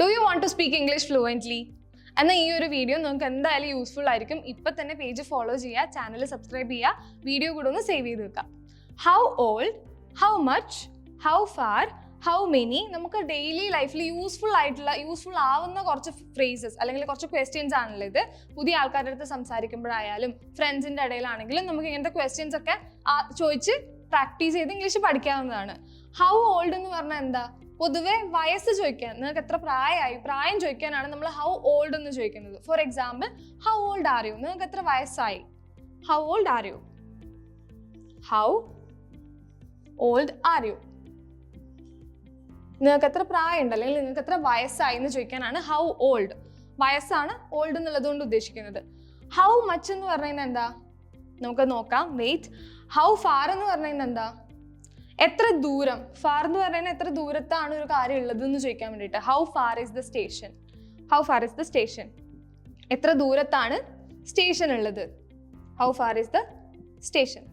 Do you want to speak English fluently എന്നാൽ ഈ ഒരു വീഡിയോ നിങ്ങൾക്ക് എന്തായാലും യൂസ്ഫുൾ ആയിരിക്കും. ഇപ്പം തന്നെ പേജ് ഫോളോ ചെയ്യുക ചാനൽ സബ്സ്ക്രൈബ് ചെയ്യുക വീഡിയോ കൂടെ ഒന്ന് സേവ് ചെയ്ത് വെക്കാം how old how much how far how many നമുക്ക് ഡെയിലി ലൈഫിൽ യൂസ്ഫുൾ ആയിട്ടുള്ള യൂസ്ഫുൾ ആവുന്ന കുറച്ച് ഫ്രേസസ് അല്ലെങ്കിൽ കുറച്ച് ക്വസ്റ്റ്യൻസ് ആണല്ലോ ഇത്. പുതിയ ആൾക്കാരുടെ അടുത്ത് സംസാരിക്കുമ്പോഴായാലും ഫ്രണ്ട്സിന്റെ ഇടയിലാണെങ്കിലും നമുക്ക് ഇങ്ങനത്തെ ക്വസ്റ്റ്യൻസ് ഒക്കെ ചോദിച്ച് പ്രാക്ടീസ് ചെയ്ത് ഇംഗ്ലീഷ് പഠിക്കാവുന്നതാണ്. ഹൗ ഓൾഡ് എന്ന് പറഞ്ഞാൽ എന്താ? പൊതുവെ വയസ്സ് ചോദിക്കാൻ നിങ്ങൾക്ക് എത്ര പ്രായമായി? പ്രായം ചോദിക്കാനാണ് നമ്മൾ ഹൗ ഓൾഡ് എന്ന് ചോദിക്കുന്നത്. For example how old are you നിങ്ങൾക്ക് എത്ര വയസ്സായി? How old are you how old are you നിങ്ങൾക്ക് എത്ര പ്രായമുണ്ട്? അല്ലെങ്കിൽ നിങ്ങൾക്ക് എത്ര വയസ്സായി എന്ന് ചോദിക്കാനാണ് ഹൗ ഓൾഡ് വയസ്സാണ് ഓൾഡ് എന്നുള്ളത് കൊണ്ട് ഉദ്ദേശിക്കുന്നത്. ഹൗ മച്ച് എന്ന് കഴിഞ്ഞാൽ എന്താ? നമുക്ക് നോക്കാം. വെയിറ്റ് ഹൗ ഫാർ എന്ന് കഴിഞ്ഞാൽ എന്താ? എത്ര ദൂരം? ഫാർ എന്ന് പറഞ്ഞാൽ എത്ര ദൂരത്താണ് ഒരു കാര്യം ഉള്ളത് എന്ന് ചോദിക്കാൻ വേണ്ടിയിട്ട്. How far is the station how far is the station എത്ര ദൂരത്താണ് സ്റ്റേഷൻ ഉള്ളത്? How far is the station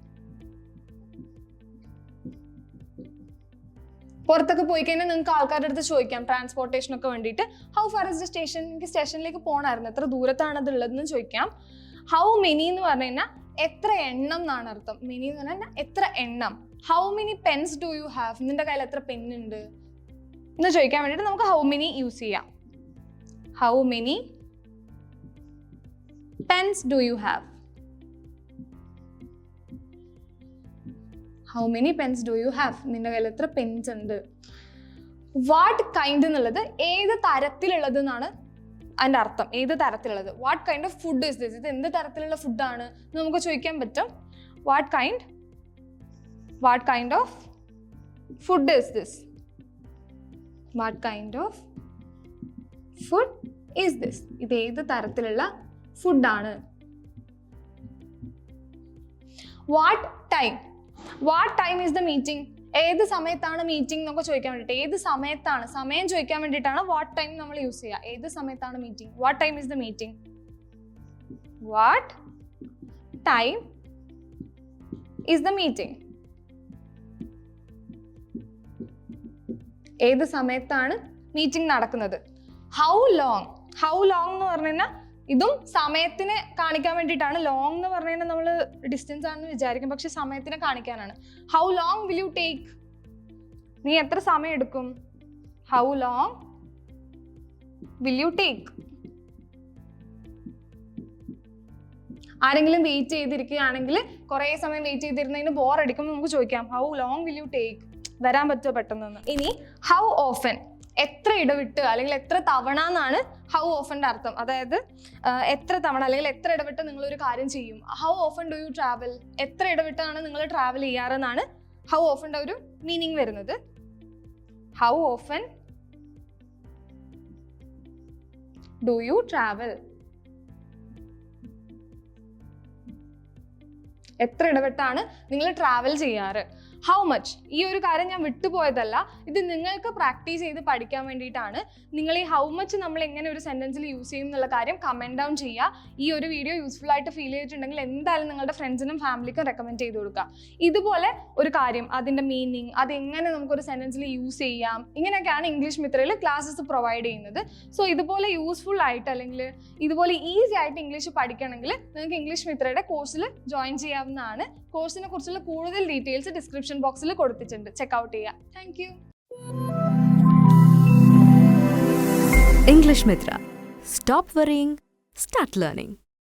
പുറത്തൊക്കെ പോയി കഴിഞ്ഞാൽ നിങ്ങൾക്ക് ആൾക്കാരുടെ അടുത്ത് ചോദിക്കാം. ട്രാൻസ്പോർട്ടേഷൻ ഒക്കെ വേണ്ടിയിട്ട്. How far is the station എനിക്ക് സ്റ്റേഷനിലേക്ക് പോകണമായിരുന്നു എത്ര ദൂരത്താണ് അത് ഉള്ളതെന്ന് ചോദിക്കാം. ഹൗ മെനി എന്ന് പറഞ്ഞു കഴിഞ്ഞാൽ എത്ര എണ്ണം എന്നാണ് അർത്ഥം. മെനി എന്ന് പറഞ്ഞാൽ എത്ര എണ്ണം. How many pens do you have നിന്റെ കയ്യിൽ എത്ര പെന്നുണ്ട് എന്ന് ചോദിക്കാൻ വേണ്ടിയിട്ട് നമുക്ക് ഹൗ മെനി യൂസ് ചെയ്യാം. How many pens do you have how many pens do you have നിന്റെ കയ്യിൽ എത്ര പെൻസ് ഉണ്ട്? വാട്ട് കൈൻഡ് എന്നുള്ളത് ഏത് തരത്തിലുള്ളത് എന്നാണ് അതിന്റെ അർത്ഥം. ഏത് തരത്തിലുള്ളത്? What kind of food is this ഇത് എന്ത് തരത്തിലുള്ള ഫുഡാണ് നമുക്ക് ചോദിക്കാൻ പറ്റും. What kind what kind of food is this? What kind of food is this? ഇത് ഏത് തരത്തിലുള്ള ഫുഡാണ് what time what time is the meeting ഏത് സമയത്താണ് മീറ്റിംഗ് എന്നൊക്കെ ചോദിക്കാൻ വേണ്ടിയിട്ട് ഏത് സമയത്താണ്? സമയം ചോദിക്കാൻ വേണ്ടിയിട്ടാണ് വാട്ട് ടൈം നമ്മൾ യൂസ് ചെയ്യുക. ഏത് സമയത്താണ് meeting what time is the meeting what time is the meeting ഏത് സമയത്താണ് മീറ്റിംഗ് നടക്കുന്നത്? ഹൗ ലോങ് ഹൗ ലോങ് എന്ന് പറഞ്ഞു കഴിഞ്ഞാൽ ഇതും സമയത്തിനെ കാണിക്കാൻ വേണ്ടിയിട്ടാണ്. ലോങ് എന്ന് പറഞ്ഞു കഴിഞ്ഞാൽ നമ്മൾ ഡിസ്റ്റൻസ് ആണെന്ന് വിചാരിക്കും. പക്ഷെ സമയത്തിനെ കാണിക്കാനാണ്. How long will you take നീ എത്ര സമയം എടുക്കും? How long will you take ആരെങ്കിലും വെയിറ്റ് ചെയ്തിരിക്കുകയാണെങ്കിൽ കുറേ സമയം വെയിറ്റ് ചെയ്തിരുന്നതിന് ബോർ അടിക്കുമ്പോൾ നമുക്ക് ചോദിക്കാം. How long will you take വരാൻ പറ്റുമോ പെട്ടെന്ന് ഇനി ഹൗ ഓഫൻ എത്ര ഇടവിട്ട് അല്ലെങ്കിൽ എത്ര തവണ എന്നാണ് ഹൗ ഓഫന്റെ അർത്ഥം. അതായത് എത്ര തവണ അല്ലെങ്കിൽ എത്ര ഇടവിട്ട് നിങ്ങൾ ഒരു കാര്യം ചെയ്യും. How often do you travel എത്ര ഇടവിട്ടാണ് നിങ്ങൾ ട്രാവൽ ചെയ്യാറെന്നാണ് ഹൗ ഓഫന്റെ ഒരു മീനിങ് വരുന്നത്. How often do you travel എത്ര ഇടവിട്ടാണ് നിങ്ങൾ ട്രാവൽ ചെയ്യാറ്? ഹൗ മച്ച് ഈ ഒരു കാര്യം ഞാൻ വിട്ടുപോയതല്ല. ഇത് നിങ്ങൾക്ക് പ്രാക്ടീസ് ചെയ്ത് പഠിക്കാൻ വേണ്ടിയിട്ടാണ്. നിങ്ങൾ ഈ ഹൗ മച്ച് നമ്മൾ എങ്ങനെ ഒരു സെന്റൻസിൽ യൂസ് ചെയ്യും എന്നുള്ള കാര്യം കമന്റ് ഡൗൺ ചെയ്യുക. ഈ ഒരു വീഡിയോ യൂസ്ഫുൾ ആയിട്ട് ഫീൽ ചെയ്തിട്ടുണ്ടെങ്കിൽ എന്തായാലും നിങ്ങളുടെ ഫ്രണ്ട്സിനും ഫാമിലിക്കും റെക്കമെൻഡ് ചെയ്ത് കൊടുക്കുക. ഇതുപോലെ ഒരു കാര്യം അതിന്റെ മീനിങ് അത് എങ്ങനെ നമുക്കൊരു സെന്റൻസിൽ യൂസ് ചെയ്യാം. ഇങ്ങനെയൊക്കെയാണ് ഇംഗ്ലീഷ് മിത്രയിൽ ക്ലാസ്സസ് പ്രൊവൈഡ് ചെയ്യുന്നത്. സോ ഇതുപോലെ യൂസ്ഫുൾ ആയിട്ട് അല്ലെങ്കിൽ ഇതുപോലെ ഈസി ആയിട്ട് ഇംഗ്ലീഷ് പഠിക്കണമെങ്കിൽ നിങ്ങൾക്ക് ഇംഗ്ലീഷ് മിത്രയുടെ കോഴ്സിൽ ജോയിൻ ചെയ്യാവുന്നതാണ്. കോഴ്സിനെ കുറിച്ചുള്ള കൂടുതൽ ഡീറ്റെയിൽസ് ഡിസ്ക്രിപ്ഷൻ ബോക്സിൽ കൊടുത്തിട്ടുണ്ട് ചെക്കൗട്ട് ചെയ്യുക thank you English Mitra. Stop worrying, start learning.